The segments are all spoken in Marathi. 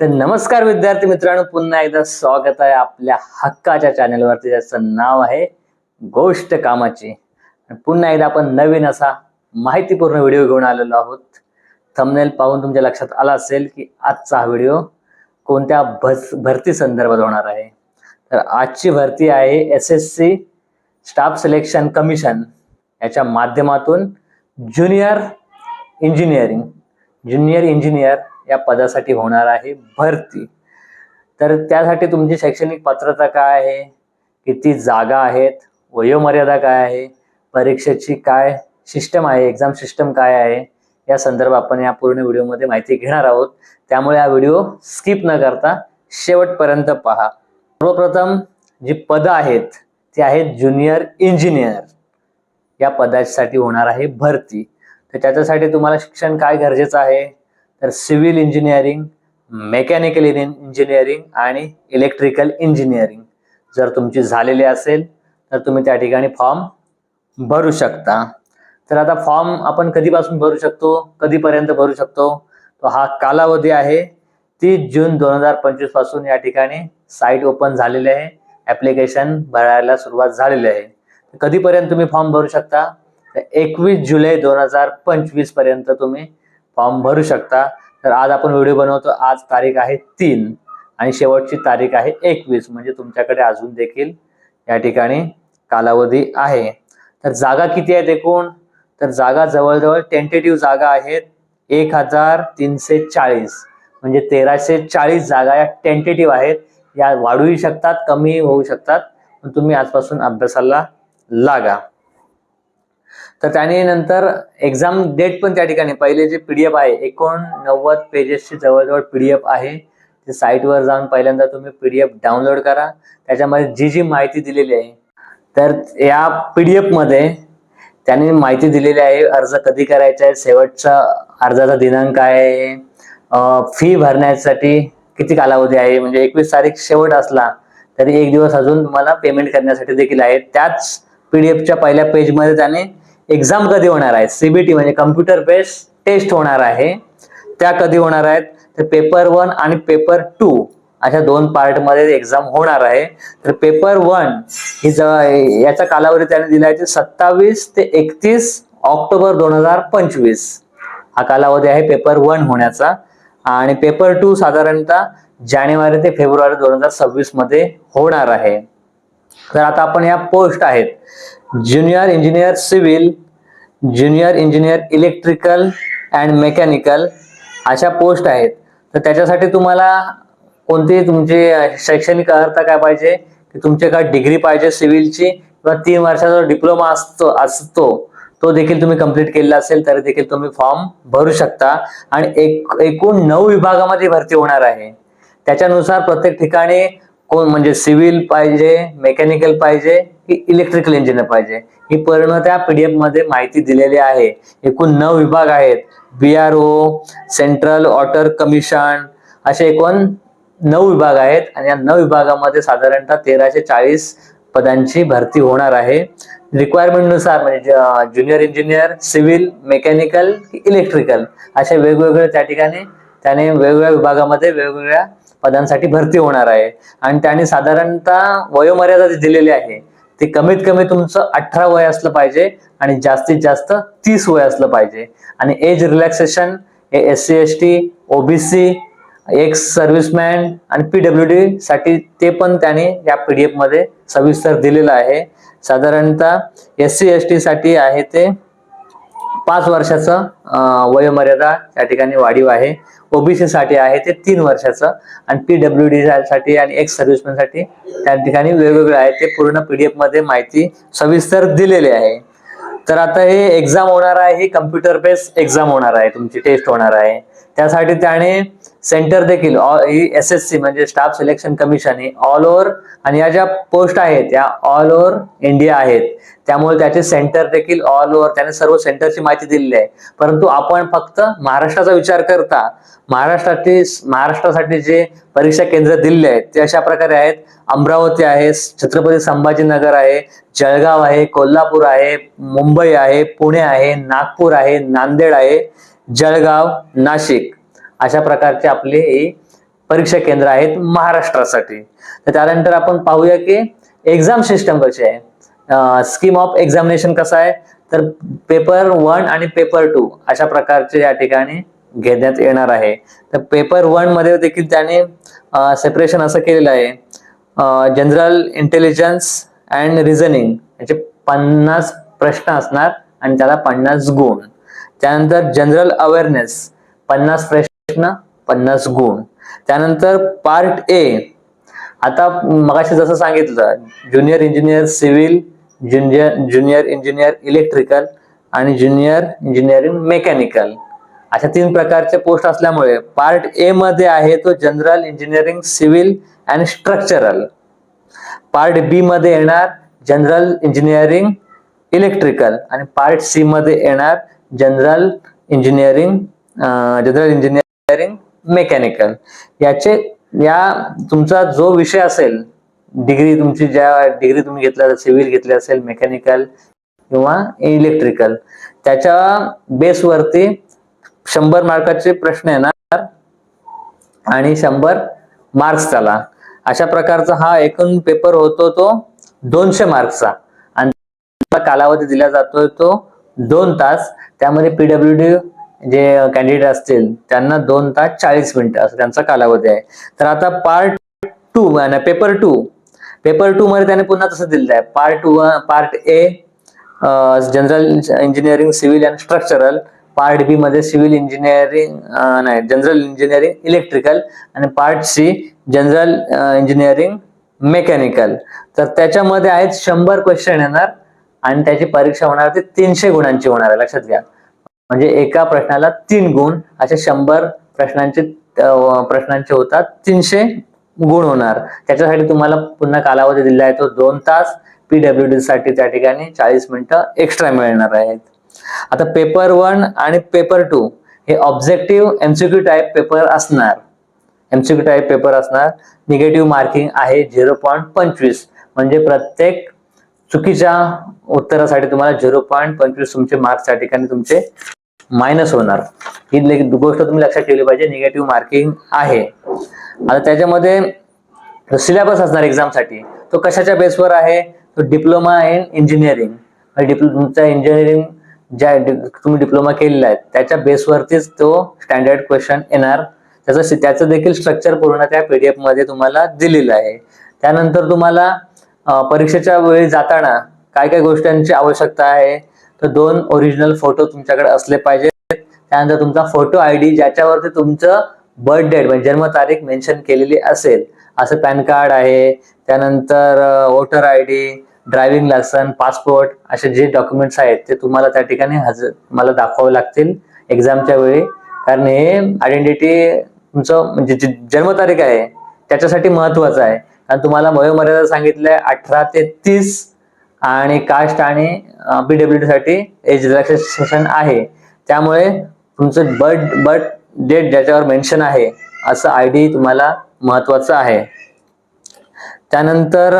तर नमस्कार विद्यार्थी मित्रांनो पुन्हा एकदा स्वागत आहे आपल्या हक्काच्या चॅनलवरती ज्याचं नाव आहे गोष्ट कामाची. पुन्हा एकदा आपण नवीन असा माहितीपूर्ण व्हिडिओ घेऊन आलेलो आहोत. थंबनेल पाहून तुमच्या लक्षात आला असेल की आजचा हा व्हिडिओ कोणत्या भस भरती संदर्भात होणार आहे. तर आजची भरती आहे S S C staff selection commission याच्या माध्यमातून ज्युनियर इंजिनिअरिंग ज्युनियर इंजिनियर या पदासाठी होणार आहे भरती. तर त्यासाठी तुमची शैक्षणिक पात्रता काय आहे? किती जागा आहेत? वयोमर्यादा काय आहे? परीक्षेची काय सिस्टम आहे? एक्झाम सिस्टम काय आहे? या संदर्भात आपण या पूर्ण व्हिडिओमध्ये माहिती घेणार आहोत. त्यामुळे हा व्हिडिओ स्किप न करता शेवटपर्यंत पहा. सर्वप्रथम जी पदं आहेत ती आहेत ज्युनियर इंजिनियर या पदासाठी होणार आहे भरती. तर त्याच्यासाठी तुम्हाला शिक्षण काय गरजेचं आहे? तर सिव्हिल इंजिनिअरिंग मेकॅनिकल इंजिनिअरिंग आणि इलेक्ट्रिकल इंजिनिअरिंग. जर तुमची झालेली असेल तर तुम्ही त्या ठिकाणी फॉर्म भरू शकता. तर आता फॉर्म आपण कधीपासून भरू शकतो? कधीपर्यंत भरू शकतो? तो हा कालावधी आहे. तीस जून दोन हजार पंचवीसपासून या ठिकाणी साईट ओपन झालेली आहे. ऍप्लिकेशन भरायला सुरुवात झालेली आहे. कधीपर्यंत तुम्ही फॉर्म भरू शकता? एकवीस जुलै दोन हजार पंचवीसपर्यंत तुम्ही फॉर्म भरू शकता. तर आज आपण व्हिडिओ बनवतो. आज तारीख आहे तीन आणि शेवटची तारीख आहे एकवीस. म्हणजे तुमच्याकडे अजून देखील या ठिकाणी कालावधी आहे. तर जागा किती आहेत एकूण तर जागा जवळजवळ टेंटेटिव्ह जागा आहेत एक हजार तीनशे चाळीस. म्हणजे तेराशे चाळीस जागा या टेंटेटिव्ह आहेत. या वाढूही शकतात कमी होऊ शकतात. पण तुम्ही आजपासून अभ्यासाला लागा. तर त्याने नंतर एक्झाम डेट पण त्या ठिकाणी. पहिले जे पीडीएफ आहे एकोणनव्वद पेजेसची जवळजवळ पीडीएफ आहे. ते साईटवर जाऊन पहिल्यांदा तुम्ही पीडीएफ डाउनलोड करा. त्याच्यामध्ये जी जी माहिती दिलेली आहे तर या पीडीएफमध्ये त्यांनी माहिती दिलेली आहे अर्ज कधी करायचा आहे शेवटचा अर्जाचा दिनांक आहे फी भरण्यासाठी किती कालावधी आहे म्हणजे एकवीस तारीख शेवट असला तरी एक दिवस अजून तुम्हाला पेमेंट करण्यासाठी देखील आहे. त्याच पीडीएफच्या पहिल्या पेजमध्ये त्याने एक्झाम कधी होणार आहे? सीबीटी म्हणजे कम्प्युटर बेस्ड टेस्ट होणार आहे. त्या कधी होणार आहेत? तर पेपर वन आणि पेपर टू अशा दोन पार्टमध्ये एक्झाम होणार आहे. तर पेपर वन ही ज याचा कालावधी त्याने दिला आहे सत्तावीस ते एकतीस ऑक्टोबर दोन हजार पंचवीस. हा कालावधी आहे पेपर वन होण्याचा. आणि पेपर टू साधारणतः जानेवारी ते फेब्रुवारी दोन हजार सव्वीसमध्ये होणार आहे. तर आता आपण या पोस्ट आहेत. Junior engineer civil junior engineer electrical and mechanical अशा पोस्ट आहेत. तर त्याच्यासाठी तुम्हाला कोणती तुमची शैक्षणिक अर्हता काय पाहिजे की तुमच्याकडे डिग्री पाहिजे सिव्हिलची किंवा तीन वर्षाचा डिप्लोमा असतो असतो तो देखील तुम्ही कंप्लीट केलेला असेल तरी देखील तुम्ही फॉर्म भरू शकता. आणि एक एकूण नऊ विभागामध्ये भरती होणार आहे. त्याच्यानुसार प्रत्येक ठिकाणी कोण म्हणजे सिव्हिल पाहिजे मेकॅनिकल पाहिजे की इलेक्ट्रिकल इंजिनियर पाहिजे. ही पूर्ण त्या पीडीएफमध्ये माहिती दिलेली आहे. एकूण नऊ विभाग आहेत. B R O central water commission असे एकूण नऊ विभाग आहेत. आणि या नऊ विभागामध्ये साधारणतः तेराशे चाळीस पदांची भरती होणार आहे. रिक्वायरमेंटनुसार म्हणजे junior engineer civil mechanical electrical असे वेगवेगळे त्या ठिकाणी त्याने वेगवेगळ्या विभागामध्ये वेगवेगळ्या पदांसाठी भरती होणार आहे. आणि त्याने साधारणतः वयोमर्यादा दिलेली आहे. ते कमीत कमी तुमचं अठरा वय असलं पाहिजे आणि जास्तीत जास्त तीस वय असलं पाहिजे. आणि एज रिलॅक्सेशन हे S C S T OBC ex serviceman आणि पीडब्ल्यू डी साठी ते पण त्याने या पीडीएफमध्ये सविस्तर दिलेलं आहे. साधारणतः एस सी एस टी साठी आहे ते पाच वर्षाचं वयोमर्यादा त्या ठिकाणी वाढीव आहे. ओबीसी साठी आहे ते तीन वर्षाचं आणि पीडब्ल्यू डी साठी आणि एक्स सर्व्हिसमॅनसाठी त्या ठिकाणी वेगवेगळे आहे ते पूर्ण पीडीएफमध्ये माहिती सविस्तर दिलेली आहे. तर आता हे एक्झाम होणार आहे ही कम्प्युटर बेस्ड एक्झाम होणार आहे. तुमची टेस्ट होणार आहे. त्यासाठी त्याने सेंटर देखील एस एस सी म्हणजे स्टाफ सिलेक्शन कमिशन हे ऑल ओव्हर आणि या ज्या पोस्ट आहेत या ऑल ओव्हर इंडिया आहेत त्यामुळे त्याचे सेंटर देखील ऑल ओव्हर त्याने सर्व सेंटरची माहिती दिलेली आहे. परंतु आपण फक्त महाराष्ट्राचा विचार करता महाराष्ट्रासाठी महाराष्ट्रासाठी जे परीक्षा केंद्र दिलेले आहेत ते अशा प्रकारे आहेत. अमरावती आहे छत्रपती संभाजीनगर आहे जळगाव आहे कोल्हापूर आहे मुंबई आहे पुणे आहे नागपूर आहे नांदेड आहे. जळगाव नाशिक अशा प्रकारचे आपले परीक्षा केंद्र आहेत महाराष्ट्रासाठी. तर त्यानंतर आपण पाहूया की एक्झाम सिस्टम कशी आहे. स्कीम ऑफ एक्झामिनेशन कसं आहे. तर पेपर वन आणि पेपर टू अशा प्रकारचे या ठिकाणी घेण्यात येणार आहे. तर पेपर वनमध्ये देखील त्याने सेपरेशन असं केलेलं आहे. जनरल इंटेलिजन्स अँड रिझनिंग याचे पन्नास प्रश्न असणार आणि त्याला पन्नास गुण. त्यानंतर जनरल अवेअरनेस पन्नास प्रश्न पन्नास गुण. त्यानंतर पार्ट ए. आता मगाशी जसं सांगितलं junior engineer civil junior junior engineer electrical आणि ज्युनियर इंजिनिअरिंग मेकॅनिकल. अशा तीन प्रकारचे पोस्ट असल्यामुळे पार्ट ए मध्ये आहे तो general engineering civil and structural. Part B मध्ये येणार जनरल इंजिनिअरिंग इलेक्ट्रिकल आणि पार्ट सी मध्ये येणार general engineering general engineering mechanical. याचे या तुमचा जो विषय असेल डिग्री तुमची ज्या डिग्री तुम्ही घेतल्या सिव्हिल घेतली असेल मेकॅनिकल किंवा इलेक्ट्रिकल त्याच्या बेसवरती शंभर मार्काचे प्रश्न येणार आणि शंभर मार्क्स त्याला. अशा प्रकारचा हा एकूण पेपर होतो तो दोनशे मार्क्सचा. आणि कालावधी दिला जातोय तो दोन तास त्यामध्ये पीडब्ल्यू डी जे कॅन्डिडेट असतील त्यांना दोन तास चाळीस मिनिटं असं त्यांचा कालावधी आहे. तर आता part two paper two paper two मध्ये त्याने पुन्हा तसं दिलेलं आहे. Part two part A general engineering civil and structural part B मध्ये सिव्हिल इंजिनिअरिंग नाही जनरल इंजिनिअरिंग इलेक्ट्रिकल आणि part C general engineering mechanical तर त्याच्यामध्ये आहेत शंभर क्वेश्चन येणार. आणि त्याची परीक्षा होणार ती तीनशे गुणांची होणार आहे लक्षात घ्या. म्हणजे एका प्रश्नाला तीन गुण असे शंभर प्रश्नांचे प्रश्नांचे होतात तीनशे गुण होणार. त्याच्यासाठी तुम्हाला पुन्हा कालावधी दिला आहे तो दोन तास. पीडब्ल्यू डी साठी त्या ठिकाणी चाळीस मिनिटं एक्स्ट्रा मिळणार आहेत. आता पेपर वन आणि पेपर टू हे ऑब्जेक्टिव्ह एमसीक्यू टाईप पेपर असणार. एमसीक्यू टाईप पेपर असणार. निगेटिव्ह मार्किंग आहे झिरो पॉईंट पंचवीस. म्हणजे प्रत्येक चुकीच्या उत्तरासाठी तुम्हाला झिरो पॉईंट पंचवीस तुमचे मार्क्स त्या ठिकाणी तुमचे मायनस होणार. ही गोष्ट तुम्ही लक्षात ठेवली पाहिजे निगेटिव्ह मार्किंग आहे. आता त्याच्यामध्ये सिलेबस असणार एक्झामसाठी तो कशाच्या बेसवर आहे? तो डिप्लोमा इन इंजिनिअरिंग डिप्लो तुमचा इंजिनिअरिंग ज्या तुम्ही डिप्लोमा केलेला आहे त्याच्या बेसवरतीच तो स्टँडर्ड क्वेश्चन येणार. त्याचं त्याचं देखील स्ट्रक्चर पूर्ण त्या पीडीएफमध्ये तुम्हाला दिलेलं आहे. त्यानंतर तुम्हाला परीक्षेच्या वेळी जाताना काय काय गोष्टींची आवश्यकता आहे? तर दोन ओरिजिनल फोटो तुमच्याकडे असले पाहिजेत. त्यानंतर तुमचा फोटो आय डी ज्याच्यावरती तुमचं बर्थ डेट म्हणजे जन्मतारीख मेन्शन केलेली असेल. असं पॅन कार्ड आहे. त्यानंतर voter I D driving licence passport असे जे डॉक्युमेंट्स आहेत ते तुम्हाला त्या ठिकाणी हजर मला दाखवावे लागतील एक्झामच्या वेळी. कारण हे आयडेंटिटी तुमचं म्हणजे जन्मतारीख आहे त्याच्यासाठी महत्वाचं आहे. कारण तुम्हाला वयोमर्यादा सांगितलंय अठरा ते तीस आणि कास्ट आणि पीडब्ल्यू डी साठी एज रिलॅक्सेशन आहे. त्यामुळे तुमचं बर्थ बर्थ डेट ज्याच्यावर मेन्शन आहे असं आय डी तुम्हाला महत्वाचं आहे. त्यानंतर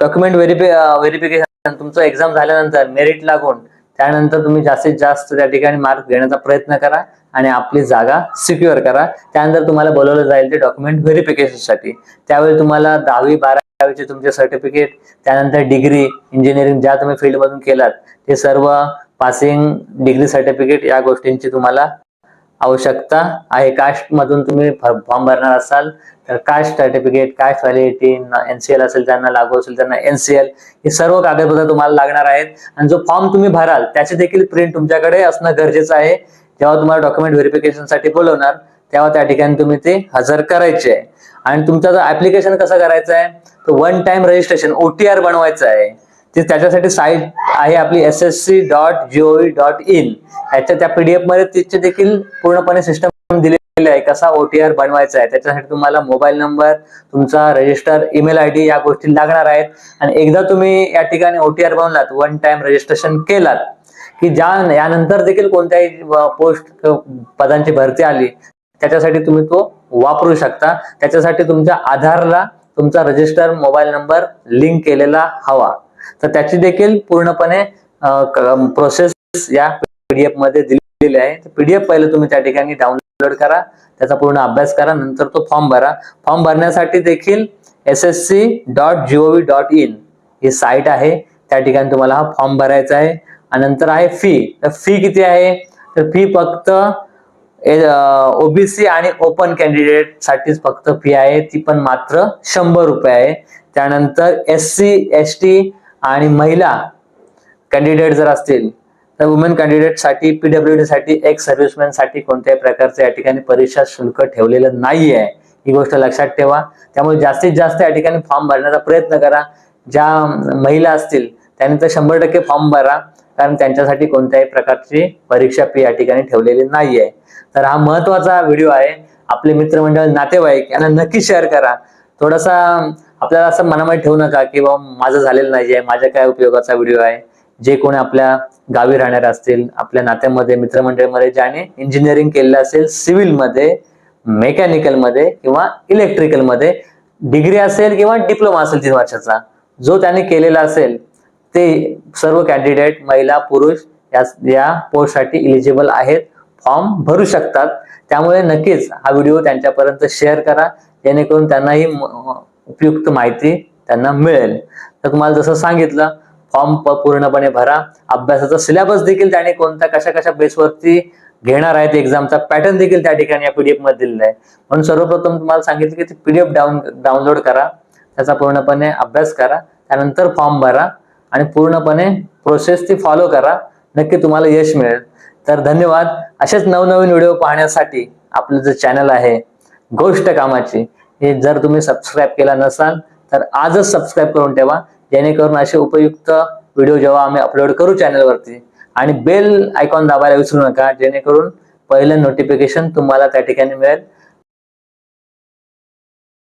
डॉक्युमेंट व्हेरिफि व्हेरिफिकेशन तुमचं एक्झाम झाल्यानंतर मेरिट लागून त्यानंतर तुम्ही जास्तीत जास्त त्या ठिकाणी मार्क घेण्याचा प्रयत्न करा आणि आपली जागा सिक्युअर करा. त्यानंतर तुम्हाला बोलवलं जाईल ते डॉक्युमेंट व्हेरिफिकेशनसाठी त्यावेळी तुम्हाला दहावी बारावीचे तुमचे सर्टिफिकेट त्यानंतर डिग्री इंजिनिअरिंग ज्या तुम्ही फील्डमधून केलात ते सर्व पासिंग डिग्री सर्टिफिकेट या गोष्टींची तुम्हाला आवश्यकता आहे. कास्टमधून तुम्ही फॉर्म भरणार असाल तर caste certificate caste validity NCL असेल त्यांना लागू असेल त्यांना एनसीएल हे सर्व कागदपत्र तुम्हाला लागणार आहेत. आणि जो फॉर्म तुम्ही भराल त्याचे देखील प्रिंट तुमच्याकडे असणं गरजेचं आहे. जेव्हा तुम्हाला डॉक्युमेंट व्हेरिफिकेशनसाठी बोलवणार तेव्हा त्या ठिकाणी तुम्ही ते हजर करायचे. आहे आणि तुमचा जो ऍप्लिकेशन कसं करायचं आहे तो वन टाइम रजिस्ट्रेशन ओटीआर बनवायचं आहे. ते त्याच्यासाठी साईट आहे आपली S S C dot gov dot in ह्याच्या त्या पीडीएफमध्ये तिचे देखील पूर्णपणे सिस्टम दिलेली आहे. कसा ओटीआर बनवायचा आहे त्याच्यासाठी तुम्हाला मोबाईल नंबर तुमचा रजिस्टर ईमेल आय डी या गोष्टी लागणार आहेत. आणि एकदा तुम्ही या ठिकाणी ओटीआर बनवलात वन टाइम रजिस्ट्रेशन केलात की ज्या यानंतर देखील कोणत्याही पोस्ट पदांची भरती आली त्याच्यासाठी तुम्ही तो वापरू शकता. त्याच्यासाठी तुमच्या आधारला तुमचा रजिस्टर मोबाईल नंबर लिंक केलेला हवा. तर त्याची देखील पूर्णपणे प्रोसेस या पीडीएफमध्ये दिलेली आहे. पीडीएफ पहिले तुम्ही त्या ठिकाणी डाउनलोड करा त्याचा पूर्ण अभ्यास करा नंतर तो फॉर्म भरा. फॉर्म भरण्यासाठी देखील S S C dot gov dot in he site आहे. त्या ठिकाणी तुम्हाला हा फॉर्म भरायचा आहे. आणि नंतर आहे फी तर फी किती आहे? तर फी फक्त ओबीसी आणि ओपन कॅन्डिडेट साठीच फक्त फी आहे. ती पण मात्र शंभर रुपये आहे. त्यानंतर एस सी एस टी आणि महिला कॅन्डिडेट जर असतील तर वुमेन कॅन्डिडेटसाठी पीडब्ल्यू डी साठी एक्स सर्व्हिसमॅनसाठी कोणत्याही प्रकारचं या ठिकाणी परीक्षा शुल्क ठेवलेलं नाही आहे ही गोष्ट लक्षात ठेवा. त्यामुळे जास्तीत जास्त या ठिकाणी फॉर्म भरण्याचा प्रयत्न करा. ज्या महिला असतील त्यांनी तर शंभर टक्के फॉर्म भरा. कारण त्यांच्यासाठी कोणत्याही प्रकारची परीक्षा फी या ठिकाणी ठेवलेली नाही आहे तर हा महत्त्वाचा व्हिडिओ आहे. आपले मित्रमंडळ नातेवाईक यांना नक्की शेअर करा. थोडासा आपल्याला असं मनामध्ये ठेवू नका की बाबा माझं झालेलं नाही आहे माझ्या काय उपयोगाचा व्हिडिओ आहे? जे कोणी आपल्या गावी राहणारे असतील आपल्या नात्यामध्ये मित्रमंडळीमध्ये ज्याने इंजिनिअरिंग केलेलं असेल सिव्हिलमध्ये मेकॅनिकलमध्ये किंवा इलेक्ट्रिकलमध्ये डिग्री असेल किंवा डिप्लोमा असेल तीन वर्षाचा जो त्याने केलेला असेल ते सर्व कॅन्डिडेट महिला पुरुष या या पोस्टसाठी इलिजिबल आहेत. फॉर्म भरू शकतात. त्यामुळे नक्कीच हा व्हिडिओ त्यांच्यापर्यंत शेअर करा. जेणेकरून त्यांनाही उपयुक्त माहिती त्यांना मिळेल. तर तुम्हाला जसं सांगितलं फॉर्म पूर्णपणे भरा. अभ्यासाचा सिलेबस देखील त्याने कोणत्या कशा कशा बेसवरती घेणार आहेत एक्झामचा पॅटर्न देखील त्या ठिकाणी या पीडीएफमध्ये दिलेला आहे. म्हणून सर्वप्रथम तुम्हाला सांगितलं की ती पीडीएफ डाऊन डाउनलोड करा. त्याचा पूर्णपणे अभ्यास करा. त्यानंतर फॉर्म भरा. आणि पूर्णपणे प्रोसेस ती फॉलो करा. नक्की तुम्हाला यश मिळेल. तर धन्यवाद. असेच नवनवीन व्हिडिओ पाहण्यासाठी आपलं जे चॅनल आहे गोष्ट कामाची हे जर तुम्ही सबस्क्राईब केला नसाल तर आजच सबस्क्राईब करून ठेवा. जेणेकरून असे उपयुक्त व्हिडिओ जेव्हा आम्ही अपलोड करू चॅनलवरती आणि बेल आयकॉन दाबायला विसरू नका जेणेकरून पहिलं नोटिफिकेशन तुम्हाला त्या ठिकाणी मिळेल.